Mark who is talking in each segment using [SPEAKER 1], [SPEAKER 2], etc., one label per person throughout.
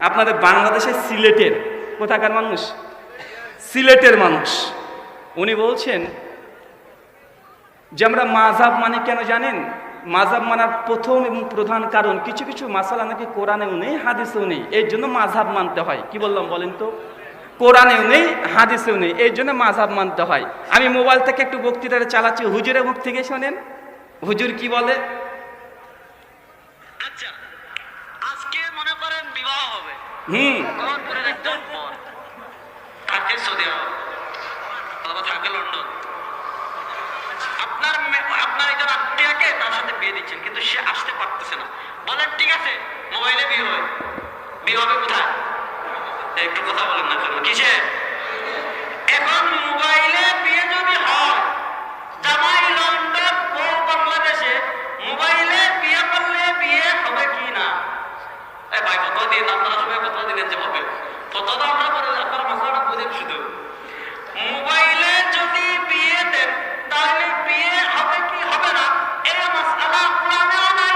[SPEAKER 1] আপনাদের বাংলাদেশের সিলেটের, কোথাকার মানুষ? সিলেটের মানুষ। উনি বলছেন যে আমরা মাঝাব মানে কেন জানেন? মাঝাব মানার প্রথম এবং প্রধান কারণ কিছু কিছু মাসালা নাকি কোরআনেও নেই, হাদিসেও নেই। এর জন্য মাঝাব মানতে হয়। কি বললাম বলেন তো? কোরআনেও নেই, হাদিসেও নেই। এর জন্য মাঝাব মানতে হয়। আমি মোবাইল থেকে একটু বক্তৃতাটা চালাচ্ছি। হুজুরের মুখ থেকে শোনেন? হুজুর কি বলে?
[SPEAKER 2] করেন হবে।
[SPEAKER 1] হুম।
[SPEAKER 2] রংপুরের একদম পর। থাকে সৌদি আরব। অথবা থাকে লন্ডন। আপনার আপনার একজন আত্মীয়কে তার সাথে বিয়ে দিচ্ছেন কিন্তু সে আসতে পারতেছে না। বলেন ঠিক আছে মোবাইলে বিয়ে হবে বিয়ে হবে কোথায়? একটু কথা বলেন না কেন? কিসে এখন মোবাইলে বিয়ে যদি হয় জামাই লন্ডন বউ বাংলাদেশে মোবাইলে বিয়ে করলে বিয়ে হবে কি না এ ভাই কত দিন আপনারা সবাই কত দিনের যে হবে কত তো আমরা করে আপনারা মশলাটা বুঝেন শুধু। মোবাইলে যদি বিয়ে দেন, তাহলে বিয়ে হবে কি হবে না? এই মশলা কোরআনেও নাই,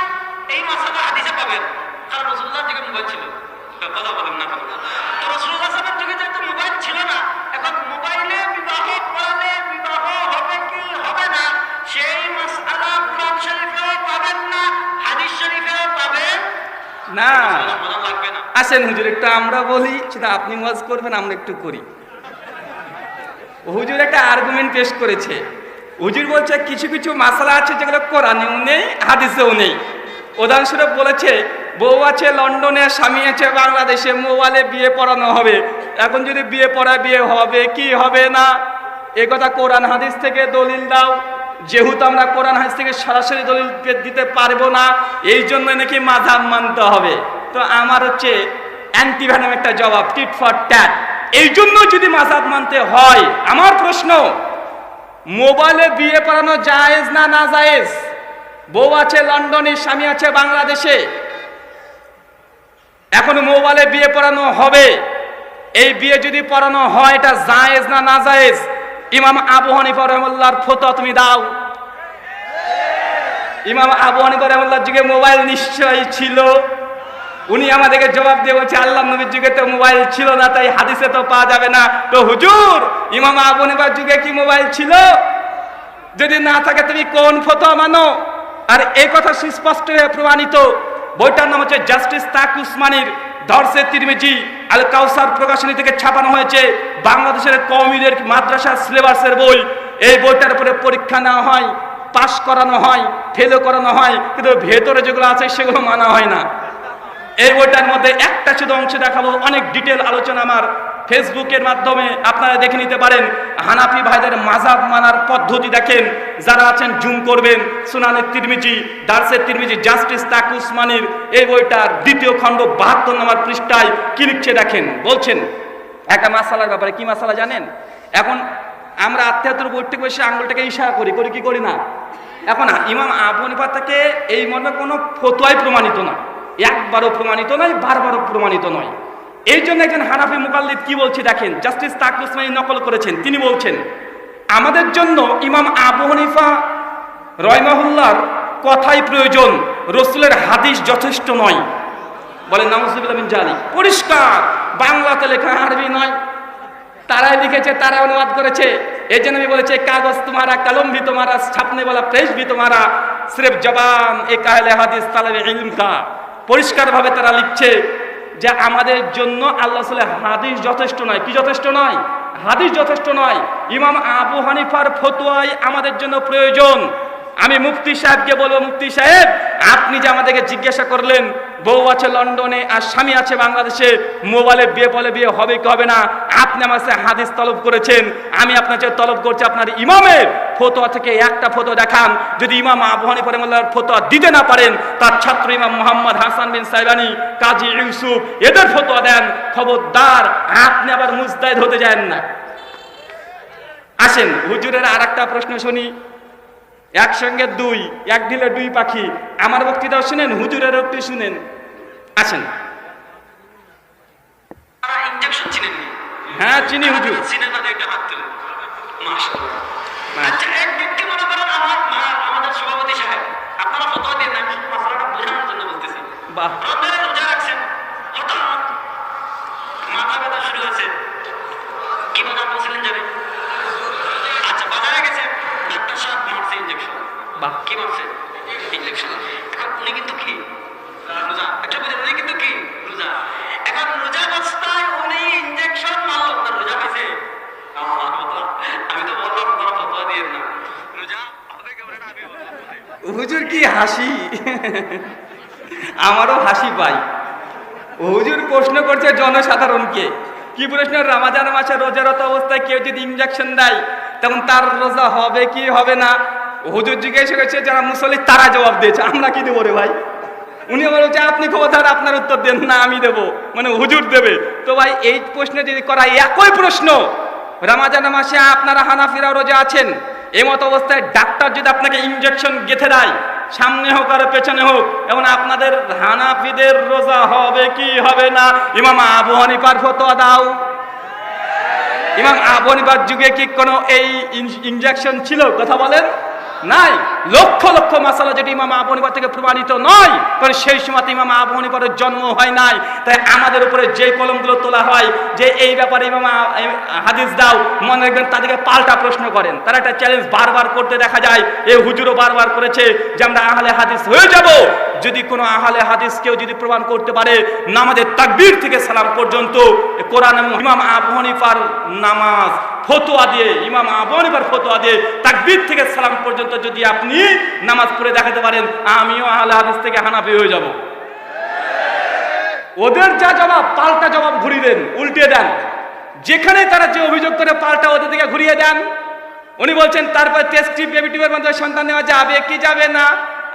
[SPEAKER 2] এই মশলা হাদিসে পাবেন। কারণ রসুল্লাহ যুগে মোবাইল ছিল, কথা বলেন না? তো রসুল্লাহ সাহেবের যুগে যেহেতু মোবাইল ছিল না, এখন মোবাইলে না। না
[SPEAKER 1] আসেন হুজুর একটু আমরা বলি সেটা আপনি ওয়াজ করবেন আমরা একটু করি। হুজুর একটা আর্গুমেন্ট পেশ করেছে। হুজুর বলছে কিছু কিছু মাসালা আছে যেগুলো কোরআনেও নেই হাদিসেও নেই। উদাহরণস্বরূপ বলেছে বউ আছে লন্ডনে স্বামী আছে বাংলাদেশে মোবাইলে বিয়ে পড়ানো হবে। এখন যদি বিয়ে পড়া বিয়ে হবে কি হবে না? এ কথা কোরআন হাদিস থেকে দলিল দাও। যেহেতু আমরা কোরআন হাদিস থেকে সরাসরি দলিল দিতে পারব না, এই জন্য নাকি মাধাব মানতে হবে। তো আমার হচ্ছে অ্যান্টিভ্যানাম একটা জবাব টিট ফর ট্যাট এই জন্য যদি মাধাব মানতে হয়, আমার প্রশ্ন, মোবাইলে বিয়ে পড়ানো জায়েজ না না জায়েজ? বউ আছে লন্ডনে, স্বামী আছে বাংলাদেশে। এখন মোবাইলে বিয়ে পড়ানো হবে। এই বিয়ে যদি পড়ানো হয়, এটা জায়েজ না না জায়েজ? ইমাম আবু হানিফা রহমুল্লাহর ফতো তুমি দাও। ইমাম আবু হানিফা রহমুল্লাহর যুগে মোবাইল নিশ্চয়ই ছিল। উনি আমাদেরকে জবাব দিয়ে বলছে, আল্লাহ নবীর যুগে তো মোবাইল ছিল না, তাই হাদিসে তো পাওয়া যাবে না। তো হুজুর, ইমাম আবু হানিফার যুগে কি মোবাইল ছিল? যদি না থাকে তুমি কোন ফতোয়া মানো? আর এই কথা হয়ে প্রমাণিত। বইটার নাম হচ্ছে জাস্টিস তাক উসমানির দর্শে তিরমিজি। আল কাউসার প্রকাশনী থেকে ছাপানো হয়েছে, বাংলাদেশের কৌমিদের মাদ্রাসা সিলেবাসের বই। এই বইটার উপরে পরীক্ষা নেওয়া হয়, পাশ করানো হয় ফেলও করানো হয়, কিন্তু ভেতরে যেগুলো আছে সেগুলো মানা হয় না। এই বইটার মধ্যে একটা শুধু অংশ দেখাবো, অনেক ডিটেল আলোচনা আমার ফেসবুকের মাধ্যমে আপনারা দেখে নিতে পারেন, হানাফি ভাইদের মাজাব মানার পদ্ধতি দেখেন, যারা আছেন জুম করবেন, সুনানের তিরমিজি, দার্সের তিরমিজি, জাস্টিস তাক উসমানির, এই বইটার দ্বিতীয় খণ্ড বাহাত্তর নম্বর পৃষ্ঠায় কি লিখছে দেখেন, বলছেন, একটা মাসালার ব্যাপারে কি মাসালা জানেন? এখন আমরা আত্মীয়তার বই থেকে বসে আঙুলটাকে ইশারা করি করি কি করি না? এখন ইমাম আবু থেকে এই মর্মে কোনো ফতোয়াই প্রমাণিত না, একবারও প্রমাণিত নয়, বারবারও প্রমাণিত নয়। এই জন্য একজন হানাফি মুকাল্লিদ কি বলছে দেখেন? জাস্টিস তাক উসমানী নকল করেছেন। তিনি বলছেন, আমাদের জন্য ইমাম আবু হানিফা রয়মাহুল্লার কথাই প্রয়োজন। রসুলের হাদিস যথেষ্ট নয়। বলেন নামুজুবিল্লাহ বিন জালি পরিষ্কার। বাংলাতে লেখা আরবি নয়। তারাই লিখেছে, তারাই অনুবাদ করেছে। এই জন্য আমি বলেছি, কাগজ তোমারা কলম ভি তোমারা, ছাপনে वाला প্রেস ভি তোমারা, সির্ফ জবান, এ কাহলে হাদিস, তালাবে ইলম কা। পরিষ্কারভাবে তারা লিখছে যে আমাদের জন্য আল্লাহ হাদিস যথেষ্ট নয়। কি যথেষ্ট নয়? হাদিস যথেষ্ট নয়। ইমাম আবু হানিফার ফতোয়াই আমাদের জন্য প্রয়োজন। আমি মুফতি সাহেবকে বলব, মুফতি সাহেব, আপনি যে আমাদেরকে জিজ্ঞাসা করলেন, বউ আছে লন্ডনে আর স্বামী আছে বাংলাদেশে, মোবাইলে বিয়ে বলে বিয়ে হবে কি হবে না? আপনি আমার সাথে হাদিস তলব করেছেন। আমি আপনার তলব করছি আপনার ইমামের ফতোয়া থেকে একটা ফটো দেখান। যদি ইমাম আবু হানিফা রহমাল্লাহর ফতোয়া দিতে না পারেন তার ছাত্র ইমাম মোহাম্মদ হাসান বিন সাইবানি কাজী ইউসুফ এদের ফতোয়া দেন। খবরদার আপনি আবার মুস্তাহিদ হতে যান না। আসেন হুজুরের আর একটা প্রশ্ন শুনি। একসঙ্গে দুই এক ঢিলে দুই পাখি। আমার বক্তৃতাও শুনেন হুজুরের একটু শুনেন। আসেন। হ্যাঁ চিনি হুজুর।
[SPEAKER 2] তাদের একটা হাত তুলে। মাশাআল্লাহ। এক ব্যক্তি মনে করেন আমার আমাদের সভাপতি সাহেব আপনারা ফতোয়া দিয়ে আমি মাসালাটা বোঝানোর জন্য বলতেছি।
[SPEAKER 1] বাহ।
[SPEAKER 2] রমজানে রোজা রাখছেন হঠাৎ মাথা ব্যথা শুরু হয়েছে। কি বাজার বলছিলেন যাবে আচ্ছা বাজারে গেছে ডাক্তার সাহেব মারছে ইঞ্জেকশন
[SPEAKER 1] বাহ।
[SPEAKER 2] কি মারছে ইঞ্জেকশন এখন উনি কিন্তু কি?
[SPEAKER 1] হুজুর কি হাসি? আমারও হাসি পাই। হুজুর প্রশ্ন করছে জনসাধারণকে, কি প্রশ্ন? রামাজান মাসে রোজারত অবস্থায় কেউ যদি ইঞ্জেকশন দেয়, তখন তার রোজা হবে কি হবে না? হুজুর জিজ্ঞেস করেছে, যারা মুসল্লি, তারা জবাব দিয়েছে। আমরা কি দেবো রে ভাই? উনি বলছে, আপনি খবরদার আপনার উত্তর দেন। না, আমি দেবো। মানে হুজুর দেবে। তো ভাই, এই প্রশ্ন যদি করা একই প্রশ্ন, রামাজান মাসে আপনারা হানাফিরা রোজা আছেন? এমত অবস্থায় ডাক্তার যদি আপনাকে ইঞ্জেকশন গেঁথে দেয়, সামনে হোক আর পেছনে হোক এবং আপনাদের হানাফিদের রোজা হবে কি হবে না? ইমাম আবু হানিফার ফতোয়া দাও। ইমাম আবু হানিফার যুগে কি কোনো এই ইঞ্জেকশন ছিল? কথা বলেন? নাই। লক্ষ লক্ষ মাসালা যেটি ইমাম আবু হানিফা থেকে প্রমাণিত নয়, কারণ সেই সময় ইমাম আবু হানিফার জন্ম হয় নাই। তাই আমাদের উপরে যে কলমগুলো তোলা হয়, যে এই ব্যাপারে ইমাম হাদিস দাও, মনে রাখবেন তাদেরকে পাল্টা প্রশ্ন করেন। তারা একটা চ্যালেঞ্জ বারবার করতে দেখা যায় এই হুজুরও বারবার করেছে যে আমরা আহলে হাদিস হয়ে যাব। যদি কোনো আহলে হাদিস কেউ যদি প্রমাণ করতে পারে, নামাজের তাকবীর থেকে সালাম পর্যন্ত কোরআন ইমাম আবু হানিফার নামাজ ফতোয়া দিয়ে, ইমাম আবু হানিফার ফতোয়া দিয়ে তাকবীর থেকে সালাম পর্যন্ত যদি আপনি নামাজ পড়ে দেখাতে পারেন, আমিও আহলে হাদিস থেকে হানাফি হয়ে যাব। ওদের যা জবাব, পাল্টা জবাব ঘুরিয়ে দেন, উল্টে দেন। যেখানে তারা যে অভিযোগ করে, পাল্টা ওদের দিকে ঘুরিয়ে দেন। উনি বলছেন, তারপর টেস্টি বেবি টিউবের মাধ্যমে সন্তান নেওয়া যাবে কি যাবে না?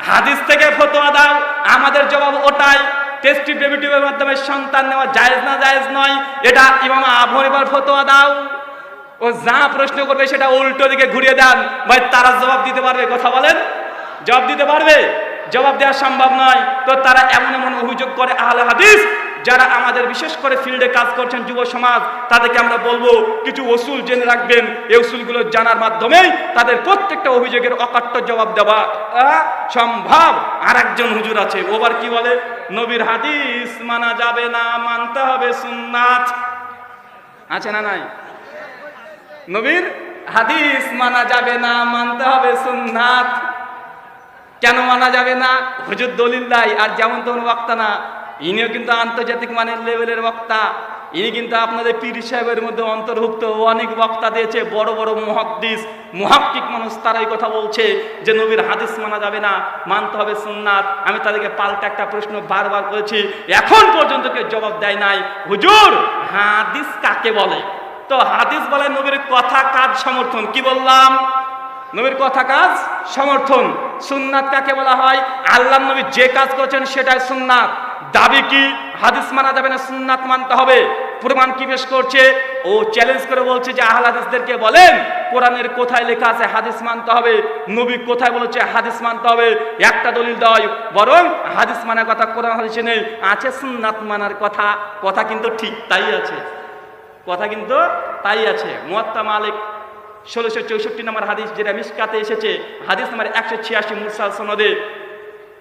[SPEAKER 1] হাদিস থেকে ফতোয়া দাও, আমাদের জবাব ওটাই। টেস্টি বেবি টিউবের মাধ্যমে সন্তান নেওয়া জায়েজ না জায়েজ নয়, এটা ইমাম আবু হানিফার ফতোয়া দাও। ও যা প্রশ্ন করবে সেটা উল্টো দিকে ঘুরিয়ে দেন। ভাই, তারা জবাব দিতে পারবে, কথা বলেন। জবাব দিতে পারবে? জবাব দেওয়া সম্ভব নয়। তো তারা এমন এমন অভিযোগ করে আহলে হাদিস, যারা আমাদের বিশেষ করে ফিল্ডে কাজ করছেন যুব সমাজ, তাদেরকে আমরা বলব, কিছু ওসুল জেনে রাখবেন। এই ওসুলগুলো জানার মাধ্যমেই তাদের প্রত্যেকটা অভিযোগের অকাট্য জবাব দেওয়া সম্ভব। আর একজন হুজুর আছে ওবার কি বলে? নবীর হাদিস মানা যাবে না, মানতে হবে সুন্নাত। আছে না নাই? নবীর হাদিস মানা যাবে না, মানতে হবে সুন্নাত। কেন মানা যাবে না? হুজুর দলিল নাই আর যেমন তেমন বক্তা না। ইনিও কিন্তু আন্তর্জাতিক মানের লেভেলের বক্তা। ইনি কিন্তু আপনাদের পীর সাহেবের মধ্যে অন্তর্ভুক্ত। অনেক বক্তা দিয়েছে, বড় বড় মহাদ্দিস, মহাক্কিক মানুষ তারাই কথা বলছে যে নবীর হাদিস মানা যাবে না, মানতে হবে সুন্নাত। আমি তাদেরকে পাল্টা একটা প্রশ্ন বারবার করেছি। এখন পর্যন্ত কেউ জবাব দেয় নাই। হুজুর, হাদিস কাকে বলে? তো হাদিস বলে নবীর কথা কাজ সমর্থন। কি বললাম? নবীর কথা কাজ সমর্থন। সুন্নাত কাকে বলা হয়? আল্লাহ নবী যে কাজ করেছেন সেটাই সুন্নাত। দাবি কি? হাদিস মানা যাবে না, সুন্নাত মানতে হবে। প্রমাণ কি পেশ করছে? ও চ্যালেঞ্জ করে বলছে যে আহল হাদিসদেরকে বলেন, কোরআনের কোথায় লেখা আছে হাদিস মানতে হবে? নবী কোথায় বলেছে হাদিস মানতে হবে? একটা দলিল দেওয়াই বরং হাদিস মানার কথা কোরআন হাদিসে নেই, আছে সুন্নাত মানার কথা। কথা কিন্তু ঠিক তাই আছে। কথা কিন্তু তাই আছে। মুয়াত্তা মালিক, ষোলোশো চৌষট্টি নম্বর হাদিস, যেটা মিসকাতে এসেছে। হাদিস নম্বর একশো ছিয়াশি মুরসাল সনদে।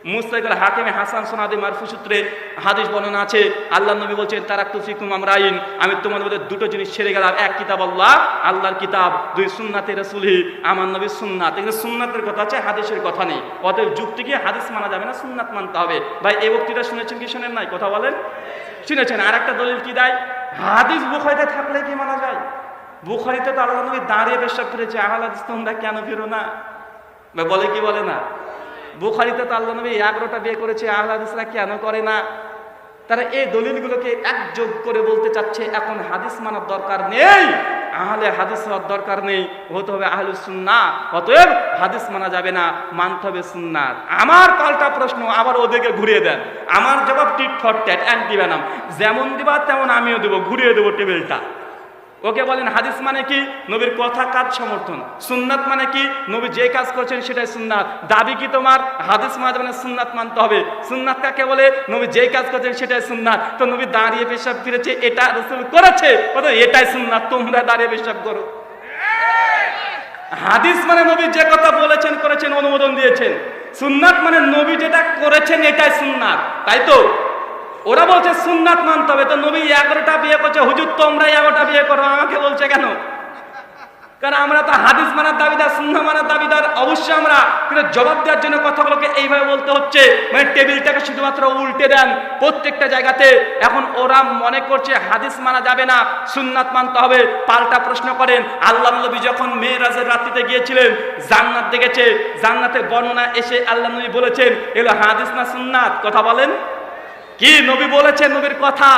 [SPEAKER 1] মুস্তাকিল হাকিমে হাসান সোনাদে মারফু সূত্রে হাদিস বর্ণনা আছে। আল্লাহ নবী বলছেন তারা তুফিকুম আমরাইন। আমি তোমাদের মধ্যে দুটো জিনিস ছেড়ে গেলাম। এক কিতাব আল্লাহ, আল্লাহর কিতাব। দুই সুন্নাতে রসুলহি আমার নবী সুন্নাত। এখানে সুন্নাতের কথা আছে, হাদিসের কথা নেই। অতএব যুক্তি কি হাদিস মানা যাবে না, সুন্নাত মানতে হবে। ভাই, এই বক্তৃতা শুনেছেন কি, শোনেন নাই? কথা বলেন? শুনেছেন। আর একটা দলিল কি দেয়? হাদিস বুখারিতে থাকলে কি মানা যায়? বুখারিতে তো আল্লাহ নবী দাঁড়িয়ে পেশাব ফিরেছে আহাল হাদিস তোমরা কেন ফিরো না? বলে কি বলে না? বুখারিতে তো আল্লাহ নবী এগারোটা বিয়ে করেছে আহলাদিসরা কেন করে না? তারা এই দলিলগুলোকে একযোগ করে বলতে চাচ্ছে, এখন হাদিস মানার দরকার নেই, আহলে হাদিস হওয়ার দরকার নেই, হতে হবে আহলে সুন্না অতএব হাদিস মানা যাবে না, মানতে হবে সুন্নার আমার পাল্টা প্রশ্ন, আবার ওদেরকে ঘুরিয়ে দেন। আমার জবাব টিট ফট ট্যাট অ্যান্টি ব্যানাম যেমন দিবা তেমন আমিও দেবো, ঘুরিয়ে দেবো টেবিলটা। ওকে বলেন হাদিস মানে কি? নবীর কথা কাজ সমর্থন। সুন্নাত মানে কি? নবী যে কাজ করছেন সেটাই সুন্নাত। দাবি কি তোমার? হাদিস মানে মানে সুন্নাত মানতে হবে। সুন্নাত কাকে বলে? নবী যে কাজ করছেন সেটাই সুন্নাত। তো নবী দাঁড়িয়ে পেশাব ফিরেছে, এটা রসুল করেছে। এটাই সুন্নাত, তোমরা দাঁড়িয়ে পেশাব করো। হাদিস মানে নবী যে কথা বলেছেন, করেছেন, অনুমোদন দিয়েছেন। সুন্নাত মানে নবী যেটা করেছেন, এটাই সুন্নাত। তাই তো? ওরা বলছে সুন্নাত মানতে হবে। তো নবী এগারোটা বিয়ে করছে, হুজুর, তোমরা এগারোটা বিয়ে করো, আমাকে বলছে কেন? কারণ আমরা তো হাদিস মানার দাবিদার সুন্না মানার দাবিদার। অবশ্যই আমরা কিন্তু জবাব দেওয়ার জন্য কথাগুলোকে এইভাবে বলতে হচ্ছে। মানে টেবিলটাকে শুধুমাত্র উল্টে দেন প্রত্যেকটা জায়গাতে। এখন ওরা মনে করছে হাদিস মানা যাবে না, সুন্নাত মানতে হবে। পাল্টা প্রশ্ন করেন। আল্লাহ নবী যখন মেয়েরাজের রাত্রিতে গিয়েছিলেন, জান্নাত দেখেছে। জান্নাতের বর্ণনা এসে আল্লাহ নবী বলেছেন এগুলো হাদিস না সুন্নাত? কথা বলেন। কি নবী বলেছেন নবীর কথা?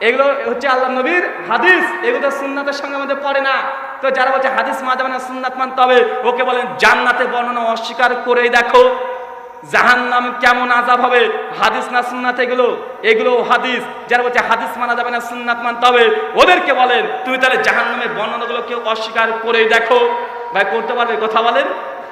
[SPEAKER 1] এগুলো হচ্ছে আল্লাহ নবীর হাদিস। এগুলো সুন্নাতের সঙ্গে আমাদের পড়ে না। তো যারা বলছে হাদিস মাঝে মানে সুন্নাত মানতে হবে, ওকে বলেন, জান্নাতে বর্ণনা অস্বীকার করেই দেখো। জাহান্নাম কেমন আজাব হবে? হাদিস না সুন্নাত এগুলো? এগুলো হাদিস। যারা বলছে হাদিস মানা যাবে না, সুন্নাত মানতে হবে, ওদেরকে বলেন, তুমি তাহলে জাহান জাহান্নামের বর্ণনাগুলো কেউ অস্বীকার করেই দেখো। ভাই, করতে পারবে? কথা বলেন।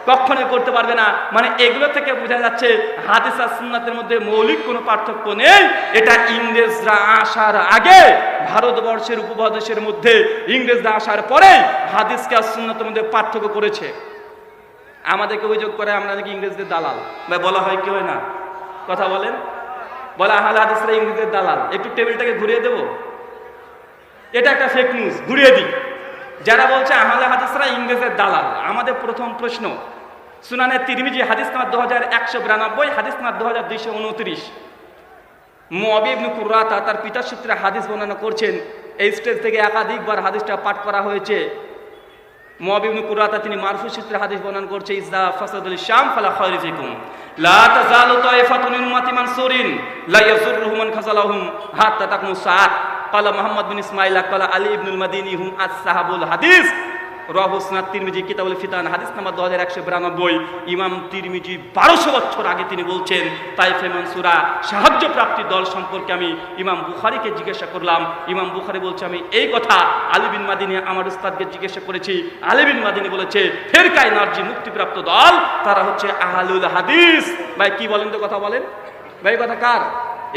[SPEAKER 1] কখনোই করতে পারবে না। মানে এগুলো থেকে বোঝা যাচ্ছে হাদিস আর সুন্নাতের মধ্যে মৌলিক কোনো পার্থক্য নেই। এটা ইংরেজরা আসার আগে, ভারতবর্ষের উপমহাদেশের মধ্যে ইংরেজরা আসার পরে হাদিসকে আর সুন্নাতের মধ্যে পার্থক্য করেছে। আমাদেরকে অভিযোগ করে আমরা নাকি ইংরেজদের দালাল। বা বলা হয় কি হয় না? কথা বলেন। বলা আহলে হাদিসরা ইংরেজদের দালাল। একটু টেবিলটাকে ঘুরিয়ে দেবো? এটা একটা ফেক নিউজ ঘুরিয়ে দিই। যারা বলছে আহলে হাদিসরা ইংরেজের দালাল, আমাদের প্রথম প্রশ্ন, সুনানের তিরমিজি হাদিস নাম্বার দু হাজার একশো বিরানব্বই, হাদিস নাম্বার দু হাজার দুইশো উনত্রিশ। মুআবিবনু কুর্রাতা তার পিতার সূত্রে হাদিস বর্ণনা করছেন, এই স্টেজ থেকে একাধিকবার হাদিসটা পাঠ করা হয়েছে। মুআবিবনু কুর্রাতা তিনি মারফু সূত্রে হাদিস বর্ণনা করছে, ইজা ফাসাদুল শাম ফালা খায়রু ফিকুম, লা তাজালু তাইফাতুন মিন উম্মতি মানসুরিন, লা ইয়াজুররুহুম মান খাযালাহুম হাত্তা তাকুমু সাআত। কলা মোহাম্মদ বিন ইসমাইল, কলা আলী ইবনুল মাদিনী হুম আজ সাহাবুল হাদিস রহসনাথ তিরমিজি, কিতাবুল ফিতান, হাদিস নাম্বার দু হাজার একশো বিরানব্বই। ইমাম তিরমিজি বারোশো বছর আগে তিনি বলছেন, তাইফে মনসুরা সাহায্য প্রাপ্তি দল সম্পর্কে আমি ইমাম বুখারিকে জিজ্ঞাসা করলাম। ইমাম বুখারি বলছে, আমি এই কথা আলিবিন মাদিনী, আমার উস্তাদকে জিজ্ঞাসা করেছি। আলিবিন মাদিনী বলেছে, ফেরকায় নার্জি মুক্তিপ্রাপ্ত দল, তারা হচ্ছে আহলুল হাদিস। ভাই, কি বলেন তো কথা বলেন? ভাই কথা কার?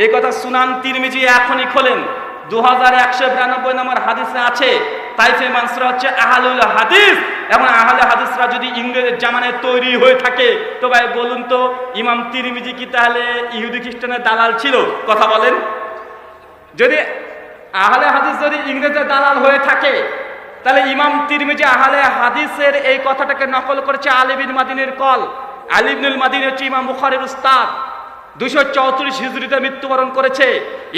[SPEAKER 1] এই কথা সুনান তিরমিজি এখনই খোলেন। দু হাজার একশো বিরানব্বই নম্বর হাদিসে আছে, তাইফে মানসুরা হচ্ছে আহলুল হাদিস। এখন আহলে হাদিসরা যদি ইংরেজের জামানায় তৈরি হয়ে থাকে, তো ভাই বলুন তো, ইমাম তিরমিজি কি তাহলে ইহুদি খ্রিস্টানের দালাল ছিল? কথা বলেন। যদি আহলে হাদিস যদি ইংরেজের দালাল হয়ে থাকে, তাহলে ইমাম তিরমিজি আহলে হাদিসের এই কথাটাকে নকল করেছে আলিবিন মাদিনের কল। আলিবনুল মাদিন হচ্ছে ইমাম বুখারের উস্তাদ। দুশো চৌত্রিশ হিজড়িতে মৃত্যুবরণ করেছে।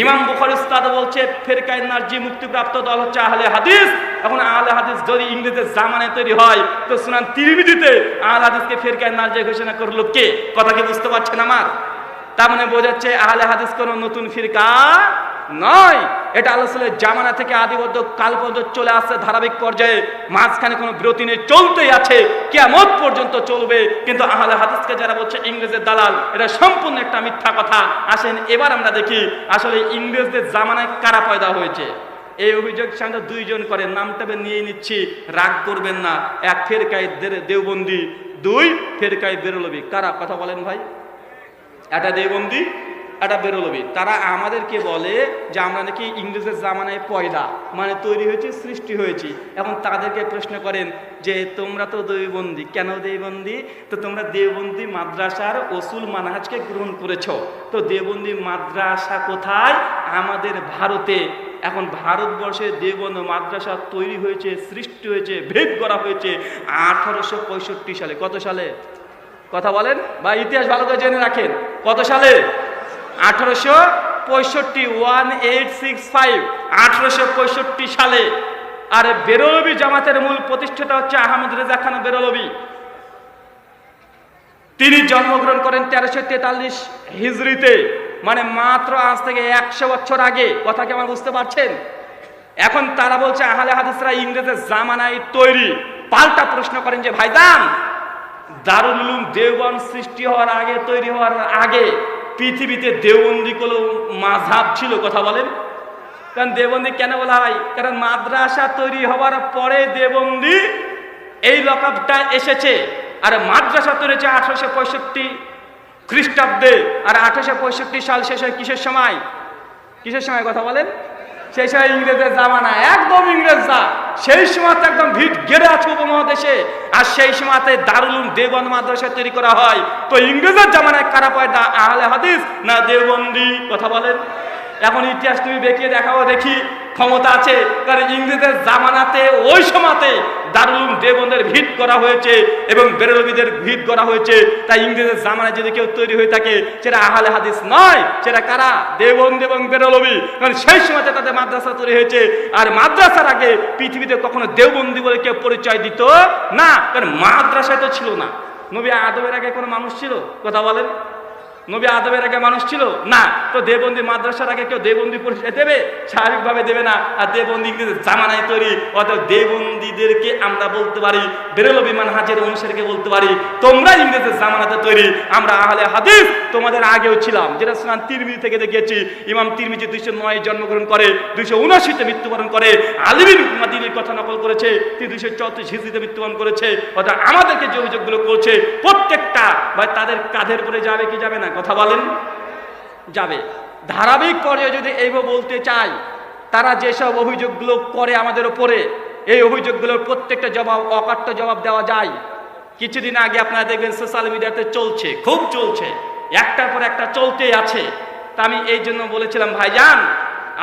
[SPEAKER 1] ইমাম বুখার উস্তাদ বলছে ফেরকায় নার্জি মুক্তিপ্রাপ্ত দল হচ্ছে আহলে হাদিস। এখন আহলে হাদিস যদি ইংরেজের জামানায় তৈরি হয়, তো শুনান তিরমিজিতে আহলে হাদিসকে ফেরকায় নার্জি ঘোষণা করল কে? কথা কি বুঝতে পারছেন আমার? তার মানে বোঝাচ্ছে আহলে হাদিস কোনো নতুন ফিরকা নয়। এটা আল্লাহ জামানা থেকে আদিবদ্ধ কাল পর্যন্ত চলে আসছে ধারাবাহিক পর্যায়ে। মাঝখানে কোনো বিরতি নেই, চলতেই আছে। কেমন পর্যন্ত চলবে। কিন্তু আহলে হাদিসকে যারা বলছে ইংরেজের দালাল, এটা সম্পূর্ণ একটা মিথ্যা কথা। আসেন, এবার আমরা দেখি আসলে ইংরেজদের জামানায় কারা পয়দা হয়েছে। এই অভিযোগ সামনে দুইজন করে। নামটা নিয়ে নিচ্ছি, রাগ করবেন না। এক, ফেরকায় দেওবন্দি। দুই, ফেরকায় বেরোলবি। কারা? কথা বলেন ভাই। একটা দেবন্দি একটা বেরোলবি। তারা আমাদেরকে বলে যে আমরা নাকি ইংরেজের জামানায় পয়দা মানে তৈরি হয়েছি, সৃষ্টি হয়েছি। এখন তাদেরকে প্রশ্ন করেন যে, তোমরা তো দেবন্দি কেন দেবন্দি তো তোমরা দেবন্দি মাদ্রাসার ওসুল মানহাজকে গ্রহণ করেছ। তো দেবন্দি মাদ্রাসা কোথায়? আমাদের ভারতে। এখন ভারতবর্ষে দেবন্দ মাদ্রাসা তৈরি হয়েছে, সৃষ্টি হয়েছে, ভেদ করা হয়েছে আঠারোশো পঁয়ষট্টি সালে। কত সালে? কথা বলেন? বা ইতিহাস ভালো করে জেনে রাখেন। কত সালে? আঠারোশো পঁয়ষট্টি ওয়ান এইট সিক্স ফাইভ আঠারোশো পঁয়ষট্টি সালে। আর বেরলবি জামাতের মূল প্রতিষ্ঠাতা হচ্ছে আহমেদ রেজা খান বেরলবি। তিনি জন্মগ্রহণ করেন তেরোশো তেতাল্লিশ হিজড়িতে মানে মাত্র আজ থেকে একশো বছর আগে। কথা কি আমার বুঝতে পারছেন? এখন তারা বলছে, আহলে হাদিসরা ইংরেজের জামানায় তৈরি। পাল্টা প্রশ্ন করেন যে, ভাইজান, দারুল দেওবন্দ সৃষ্টি হওয়ার আগে, তৈরি হওয়ার আগে পৃথিবীতে দেবন্দি কোনো মাঝাব ছিল, কথা বলেন। কারণ দেবন্দি কেন বলা হয়? কারণ মাদ্রাসা তৈরি হওয়ার পরে দেবন্দি এই লকআপটা এসেছে। আর মাদ্রাসা তৈরি হয়েছে আঠারোশো পঁয়ষট্টি খ্রিস্টাব্দে। আর আঠারোশো পঁয়ষট্টি সাল শেষ হয় কিসের সময়? কিসের সময়, কথা বলেন? সেই সময় ইংরেজের জামানা, একদম ইংরেজরা সেই সময়তে একদম ভিট গেড়ে আছে উপমহাদেশে। আর সেই সময়তে দারুল দেবন মাদ্রাসা তৈরি করা হয়। তো ইংরেজের জামানায় কারা পয়দা আহলে হাদিস না দেবন্দি কথা বলেন। এখন ইতিহাস তুমি দেখিয়ে দেখাও, দেখি। ক্ষমতা আছে, কারণ ইংরেজের জামানাতে, ওই সময়তে দারুল দেবন্দের ভিত করা হয়েছে এবং বেরলবিদের ভিত করা হয়েছে। তাই ইংরেজের জামানায় যদি কেউ তৈরি হয়ে থাকে, সেটা আহলে হাদিস নয়, সেটা কারা? দেবন্দ এবং বেরলবি। কারণ সেই সময়তে তাদের মাদ্রাসা তৈরি হয়েছে। আর মাদ্রাসার আগে পৃথিবীতে কখনো দেওবন্দি বলে কেউ পরিচয় দিত না, কারণ মাদ্রাসায় তো ছিল না। নবী আদমের আগে কোনো মানুষ ছিল? কথা বলেন। নবী আদমের আগে মানুষ ছিল? না। তো দেবন্দি মাদ্রাসার আগে কেউ দেবন্দি পরিচয় দেবে? স্বাভাবিকভাবে দেবে না। আর দেবন্দি জামানায় তৈরি। অর্থাৎ দেবন্দিদেরকে আমরা বলতে পারি বেরেলো বিমান হাজের অনুসারীকে বলতে পারি, তোমরা ইংরেজের জামানাতে তৈরি। আমরা আহলে হাদিস তোমাদের আগেও ছিলাম। যেটা সুনান তিরমিজি থেকে দেখিয়েছি। ইমাম তিরমিজি দুইশো নয় জন্মগ্রহণ করে, দুইশো উনআশিতে মৃত্যুবরণ করে। আলিবিন মাদিনীর কথা নকল করেছে। তিনি দুইশো চৌত্রিশ হিজড়িতে মৃত্যুবরণ করেছে। অর্থাৎ আমাদেরকে যে অভিযোগগুলো করছে, প্রত্যেকটা বা তাদের কাঁধের পরে যাবে কি যাবে না? কথা বলেন, যাবে। ধারাবাহিক পর্যায়ে যদি এইভাবে বলতে চাই তারা যেসব অভিযোগগুলো করে আমাদের ওপরে এই অভিযোগগুলোর প্রত্যেকটা জবাব, অকাট্য জবাব দেওয়া যায়। কিছুদিন আগে আপনারা দেখবেন সোশ্যাল মিডিয়াতে চলছে, খুব চলছে। একটার পর একটা চলতেই আছে। তা আমি এই জন্য বলেছিলাম, ভাইজান,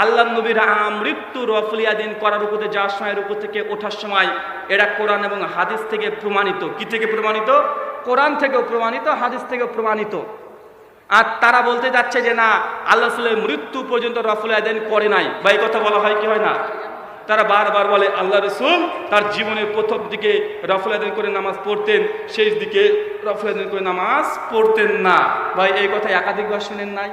[SPEAKER 1] আল্লাহ নবীর মৃত্যু রফলিয়া দিন করার উপরে যাওয়ার সময় উপর থেকে ওঠার সময় এটা কোরআন এবং হাদিস থেকে প্রমাণিত। কি থেকে প্রমাণিত? কোরআন থেকেও প্রমাণিত, হাদিস থেকেও প্রমাণিত। আর তারা বলতে যাচ্ছে যে না আল্লাহ রসুলের মৃত্যু পর্যন্ত রফুল আদান করে নাই। বা এই কথা বলা হয় কি হয় না? তারা বারবার বলে আল্লাহ রসুল তার জীবনের প্রথম দিকে রফুল আদান করে নামাজ পড়তেন, শেষ দিকে রফুল আদান করে নামাজ পড়তেন না। ভাই, এই কথা একাধিকবার শুনেন নাই?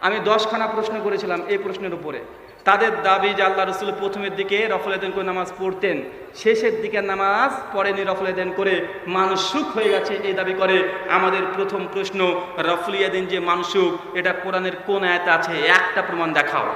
[SPEAKER 1] আমি দশখানা প্রশ্ন করেছিলাম এই প্রশ্নের উপরে। তাদের দাবি যে আল্লাহ রসুল প্রথমের দিকে রফলেদেন করে নামাজ পড়তেন, শেষের দিকে নামাজ পড়েনি রফলেদেন করে মানুষ সুখ হয়ে গেছে, এই দাবি করে। আমাদের প্রথম প্রশ্ন রফলিয়াদিন যে মানুষ এটা কোরআনের কোন আয়তে আছে? একটা প্রমাণ দেখাও।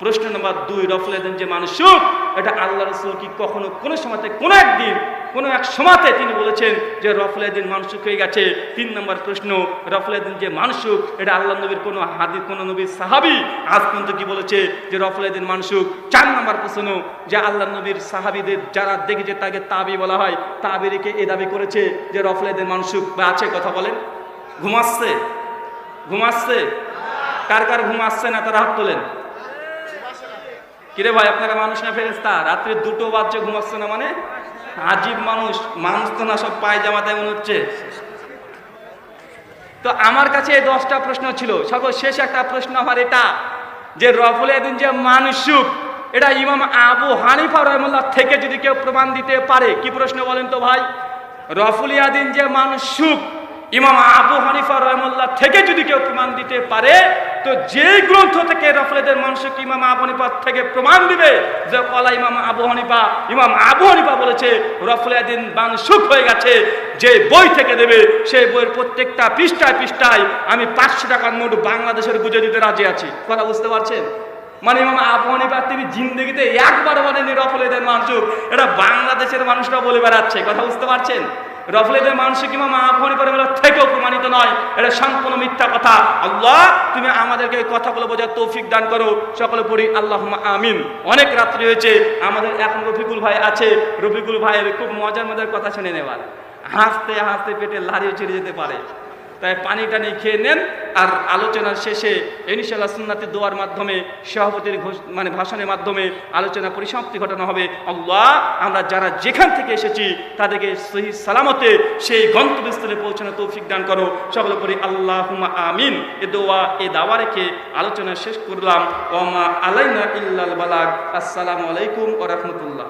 [SPEAKER 1] প্রশ্ন নম্বর দুই রফলেদিন যে মানুষুক এটা আল্লাহ রসুল কি কখনো কোনো সময়তে, কোনো একদিন, কোনো এক সময়তে তিনি বলেছেন যে রফলেদিন মানুষুক হয়ে গেছে? তিন নম্বর প্রশ্ন রফলেদিন যে মানুষুক এটা আল্লাহ নবীর কোনো হাদিস, কোনো নবীর সাহাবি আজ পর্যন্ত কি বলেছে যে রফলেদিন মানুষুক চার নম্বর প্রশ্ন, যে আল্লাহ নবীর সাহাবিদের যারা দেখেছে তাকে তাবি বলা হয় তাবিরিকে এ দাবি করেছে যে রফলেদিন মানুষুক বা আছে কথা বলেন। ঘুমাচ্ছে ঘুমাচ্ছে কার কার ঘুমাচ্ছে না তারা হাত তোলেন? কিরে ভাই, আপনারা মানুষ না ফেরেস্তা রাত্রি দুটো বাজছে, ঘুমাচ্ছে না মানে? আজীব মানুষ মানুষ তো না, সব পায়জামাতে মনে হচ্ছে। তো আমার কাছে এই দশটা প্রশ্ন ছিল। সর্বশেষ একটা প্রশ্ন আমার এটা, যে রফুল এদিন যে মানুষুক এটা ইমাম আবু হানিফা রহমুল্লাহ থেকে যদি কেউ প্রমাণ দিতে পারে, কি প্রশ্ন বলেন তো ভাই? রফুল ইয়াদিন যে মানুষুক ইমাম আবু হানিফা রহমুল্লাহ থেকে যদি কেউ প্রমাণ দিতে পারে, তো যে গ্রন্থ থেকে রফলেদের মানুষকে ইমাম আবু হানিফা থেকে প্রমাণ দিবে, যে কলা ইমাম আবু হানিফা, ইমাম আবু হানিফা বলেছে রফলেদিন বানসুখ হয়ে গেছে, যে বই থেকে দেবে, সেই বইয়ের প্রত্যেকটা পৃষ্ঠায় পৃষ্ঠায় আমি পাঁচশো টাকার নোট বাংলাদেশের গুজে দিতে রাজি আছি। কথা বুঝতে পারছেন? মানে ইমাম আবু হানিফা তিনি জিন্দগিতে একবার বলেনি রফলেদের মানুষ, এটা বাংলাদেশের মানুষরা বলে বেড়াচ্ছে, কথা বুঝতে পারছেন? রফলেদের মানসিক ইমাম আবু করে বেলা, থেকেও প্রমাণিত নয়, এটা সম্পূর্ণ মিথ্যা কথা। আল্লাহ, তুমি আমাদেরকে এই কথাগুলো বোঝার তৌফিক দান করো। সকলে পড়ি আল্লাহ আমিন। অনেক রাত্রি হয়েছে, আমাদের এখন রফিকুল ভাই আছে। রফিকুল ভাইয়ের খুব মজার মজার কথা শুনে নেবার হাসতে হাসতে পেটে লাড়িয়ে ছেড়ে যেতে পারে। তাই পানি টানি খেয়ে নেন আর আলোচনার শেষে ইনশাল্লাহ সুন্নাতি দোয়ার মাধ্যমে, সভাপতির মানে ভাষণের মাধ্যমে আলোচনা পরিসমাপ্তি ঘটানো হবে। আল্লাহ, আমরা যারা যেখান থেকে এসেছি, তাদেরকে সহি সালামতে সেই গন্তব্যস্থলে পৌঁছানো তৌফিক দান করো। সকল করি আল্লাহ আমিন। এ দোয়া, এ দাওয়া রেখে আলোচনা শেষ করলাম। ওমা আলাইনা ইল্লাল বালাক আসসালামু আলাইকুম ও রহমতুল্লাহ।